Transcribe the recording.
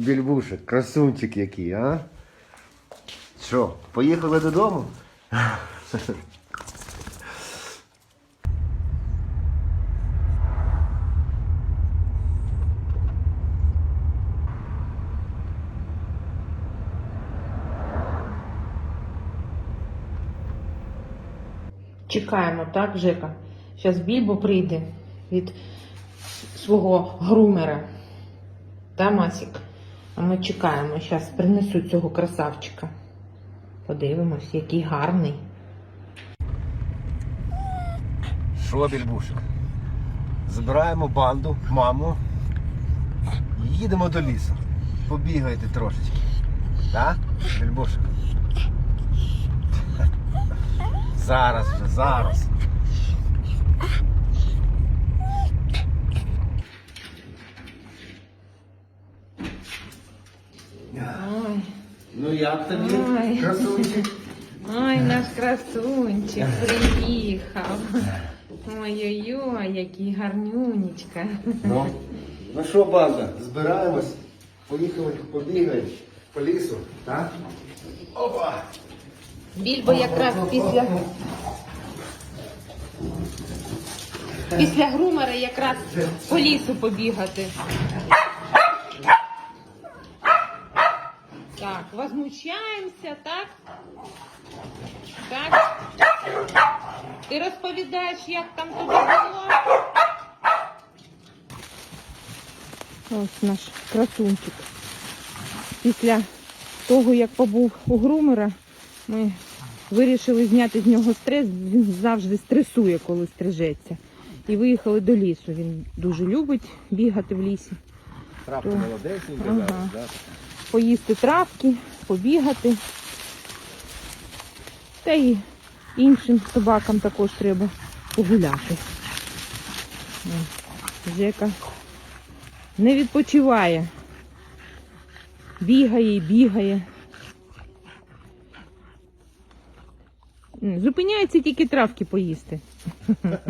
Більбушек, красунчик який, а? Що, поїхали додому? Чекаємо, так, Жека? Зараз Більбо прийде від свого грумера. Та, Масік? Ми чекаємо. Зараз принесу цього красавчика. Подивимось, який гарний. Що, Більбушек? Забираємо банду, маму їдемо до лісу. Побігайте трошечки. Так? Більбушек? Зараз вже, зараз. Ой, Ну як тобі, Ой. красунчик? ой, наш красунчик приїхав. Ой-ой-ой, який гарнюнечка. Ну, ну що, банда, збираємось, поїхали, побігаємо по лісу, так? Опа! Більбо якраз після. Після грумера якраз по лісу побігати. Так, возмущаємося, так? Так? Ти розповідаєш, як там тобі було? Ось наш красунчик. Після того, як побув у грумера, ми вирішили зняти з нього стрес. Він завжди стресує, коли стрижеться. І виїхали до лісу. Він дуже любить бігати в лісі, То- молодесенька Ага. зараз, да? поїсти травки, побігати. Та й іншим собакам також треба погуляти. Жека не відпочиває. Бігає і бігає. Зупиняється тільки травки поїсти.